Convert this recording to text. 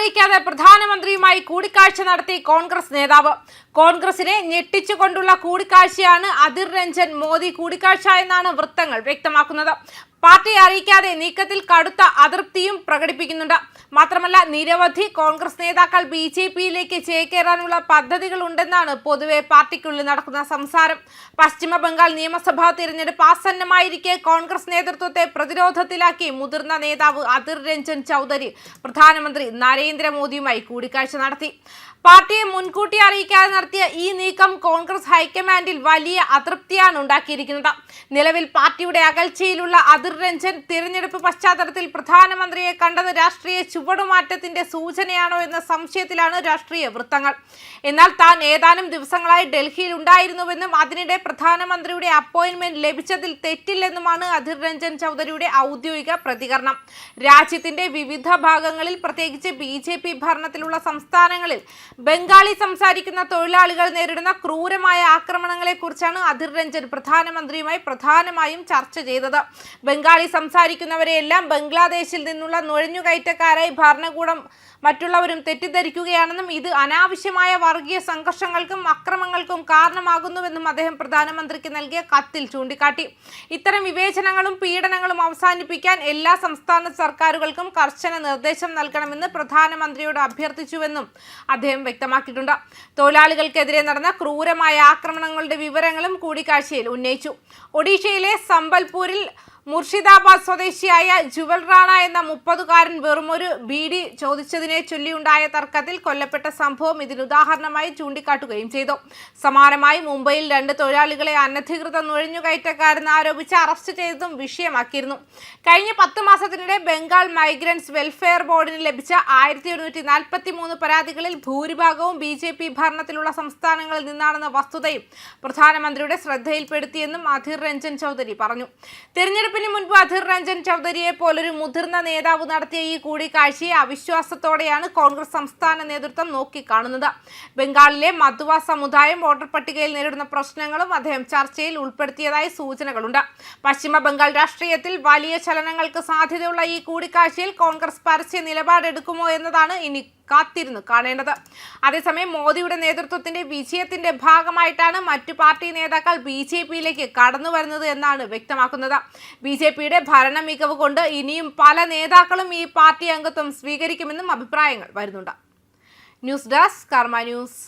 അറിയിക്കാതെ പ്രധാനമന്ത്രിയുമായി കൂടിക്കാഴ്ച നടത്തി കോൺഗ്രസ് നേതാവ് കോൺഗ്രസിനെ ഞെട്ടിച്ചുകൊണ്ടുള്ള കൂടിക്കാഴ്ചയാണ് അതിർ രഞ്ജൻ മോദി കൂടിക്കാഴ്ച എന്നാണ് വൃത്തങ്ങൾ വ്യക്തമാക്കുന്നത്. പാർട്ടി അറിയിക്കാതെ നീക്കത്തിൽ കടുത്ത അതൃപ്തിയും പ്രകടിപ്പിക്കുന്നുണ്ട്. മാത്രമല്ല നിരവധി കോൺഗ്രസ് നേതാക്കൾ ബി ജെ പിയിലേക്ക് ചേക്കേറാനുള്ള പദ്ധതികൾ ഉണ്ടെന്നാണ് പൊതുവെ പാർട്ടിക്കുള്ളിൽ നടക്കുന്ന സംസാരം. പശ്ചിമ ബംഗാൾ നിയമസഭാ തിരഞ്ഞെടുപ്പ് ആസന്നമായിരിക്കെ കോൺഗ്രസ് നേതൃത്വത്തെ പ്രതിരോധത്തിലാക്കി മുതിർന്ന നേതാവ് അതിർ രഞ്ജൻ ചൗധരി പ്രധാനമന്ത്രി നരേന്ദ്രമോദിയുമായി കൂടിക്കാഴ്ച നടത്തി. പാർട്ടിയെ മുൻകൂട്ടി അറിയിക്കാതെ നടത്തിയ ഈ നീക്കം കോൺഗ്രസ് ഹൈക്കമാൻഡിൽ വലിയ അതൃപ്തിയാണ് ഉണ്ടാക്കിയിരിക്കുന്നത്. നിലവിൽ പാർട്ടിയുടെ അകൽച്ചയിലുള്ള അതിർ രഞ്ജൻ തിരഞ്ഞെടുപ്പ് പശ്ചാത്തലത്തിൽ പ്രധാനമന്ത്രിയെ കണ്ടത് രാഷ്ട്രീയ ചുവടുമാറ്റത്തിന്റെ സൂചനയാണോ എന്ന സംശയത്തിലാണ് രാഷ്ട്രീയ വൃത്തങ്ങൾ. എന്നാൽ താൻ ഏതാനും ദിവസങ്ങളായി ഡൽഹിയിൽ ഉണ്ടായിരുന്നുവെന്നും അതിനിടെ പ്രധാനമന്ത്രിയുടെ അപ്പോയിന്റ്മെന്റ് ലഭിച്ചതിൽ തെറ്റില്ലെന്നുമാണ് അധിർ രഞ്ജൻ ചൗധരിയുടെ ഔദ്യോഗിക പ്രതികരണം. രാജ്യത്തിന്റെ വിവിധ ഭാഗങ്ങളിൽ പ്രത്യേകിച്ച് ബി ഭരണത്തിലുള്ള സംസ്ഥാനങ്ങളിൽ ബംഗാളി സംസാരിക്കുന്ന തൊഴിലാളികൾ നേരിടുന്ന ക്രൂരമായ ആക്രമണങ്ങളെ കുറിച്ചാണ് അധിർ രഞ്ജൻ പ്രധാനമന്ത്രിയുമായി പ്രധാനമായും ചർച്ച ചെയ്തത്. ബംഗാളി സംസാരിക്കുന്നവരെയെല്ലാം ബംഗ്ലാദേശിൽ നിന്നുള്ള നുഴഞ്ഞുകയറ്റക്കാരായി ഭരണകൂടം മറ്റുള്ളവരും തെറ്റിദ്ധരിക്കുകയാണെന്നും ഇത് അനാവശ്യമായ വർഗീയ സംഘർഷങ്ങൾക്കും അക്രമങ്ങൾക്കും കാരണമാകുന്നുവെന്നും അദ്ദേഹം പ്രധാനമന്ത്രിക്ക് നൽകിയ കത്തിൽ ചൂണ്ടിക്കാട്ടി. ഇത്തരം വിവേചനങ്ങളും പീഡനങ്ങളും അവസാനിപ്പിക്കാൻ എല്ലാ സംസ്ഥാന സർക്കാരുകൾക്കും കർശന നിർദ്ദേശം നൽകണമെന്ന് പ്രധാനമന്ത്രിയോട് അഭ്യർത്ഥിച്ചുവെന്നും അദ്ദേഹം വ്യക്തമാക്കിയിട്ടുണ്ട്. തൊഴിലാളികൾക്കെതിരെ നടന്ന ക്രൂരമായ ആക്രമണങ്ങളുടെ വിവരങ്ങളും കൂടിക്കാഴ്ചയിൽ ഉന്നയിച്ചു. ഒഡീഷയിലെ സമ്പൽപൂരിൽ മുർഷിദാബാദ് സ്വദേശിയായ ജുവൽ റാണ എന്ന മുപ്പതുകാരൻ വെറുമൊരു ബീഡി ചോദിച്ചതിനെ ചൊല്ലിയുണ്ടായ തർക്കത്തിൽ കൊല്ലപ്പെട്ട സംഭവം ഇതിനുദാഹരണമായി ചൂണ്ടിക്കാട്ടുകയും ചെയ്തു. സമാനമായി മുംബൈയിൽ രണ്ട് തൊഴിലാളികളെ അനധികൃത നുഴഞ്ഞുകയറ്റക്കാരെന്ന് ആരോപിച്ച് അറസ്റ്റ് ചെയ്തതും വിഷയമാക്കിയിരുന്നു. കഴിഞ്ഞ പത്ത് മാസത്തിനിടെ ബംഗാൾ മൈഗ്രൻസ് വെൽഫെയർ ബോർഡിന് ലഭിച്ച ആയിരത്തി ഒരുന്നൂറ്റി നാൽപ്പത്തി മൂന്ന് പരാതികളിൽ ഭൂരിഭാഗവും ബി ജെ പി ഭരണത്തിലുള്ള സംസ്ഥാനങ്ങളിൽ നിന്നാണെന്ന വസ്തുതയും പ്രധാനമന്ത്രിയുടെ ശ്രദ്ധയിൽപ്പെടുത്തിയെന്നും അധീർ രഞ്ജൻ ചൗധരി പറഞ്ഞു. തെരഞ്ഞെടുപ്പിന് മുൻപ് അധിർ രഞ്ജൻ ചൗധരിയെ പോലൊരു മുതിർന്ന നേതാവ് നടത്തിയ ഈ കൂടിക്കാഴ്ചയെ അവിശ്വാസത്തോടെയാണ് കോൺഗ്രസ് സംസ്ഥാന നേതൃത്വം നോക്കിക്കാണുന്നത്. ബംഗാളിലെ മധുവ സമുദായം വോട്ടർ പട്ടികയിൽ നേരിടുന്ന പ്രശ്നങ്ങളും അദ്ദേഹം ചർച്ചയിൽ ഉൾപ്പെടുത്തിയതായി സൂചനകളുണ്ട്. പശ്ചിമ ബംഗാൾ രാഷ്ട്രീയത്തിൽ വലിയ ചലനങ്ങൾക്ക് സാധ്യതയുള്ള ഈ കൂടിക്കാഴ്ചയിൽ കോൺഗ്രസ് പരസ്യ നിലപാടെടുക്കുമോ എന്നതാണ് ഇനി കാത്തിരുന്നു കാണേണ്ടത്. അതേസമയം മോദിയുടെ നേതൃത്വത്തിന്റെ വിജയത്തിന്റെ ഭാഗമായിട്ടാണ് മറ്റു പാർട്ടി നേതാക്കൾ ബി ജെ പിയിലേക്ക് കടന്നു വരുന്നത് എന്നാണ് വ്യക്തമാക്കുന്നത്. ബി ജെ പിയുടെ ഭരണ മികവ് കൊണ്ട് ഇനിയും പല നേതാക്കളും ഈ പാർട്ടി അംഗത്വം സ്വീകരിക്കുമെന്നും അഭിപ്രായങ്ങൾ വരുന്നുണ്ട്. News desk Karma news.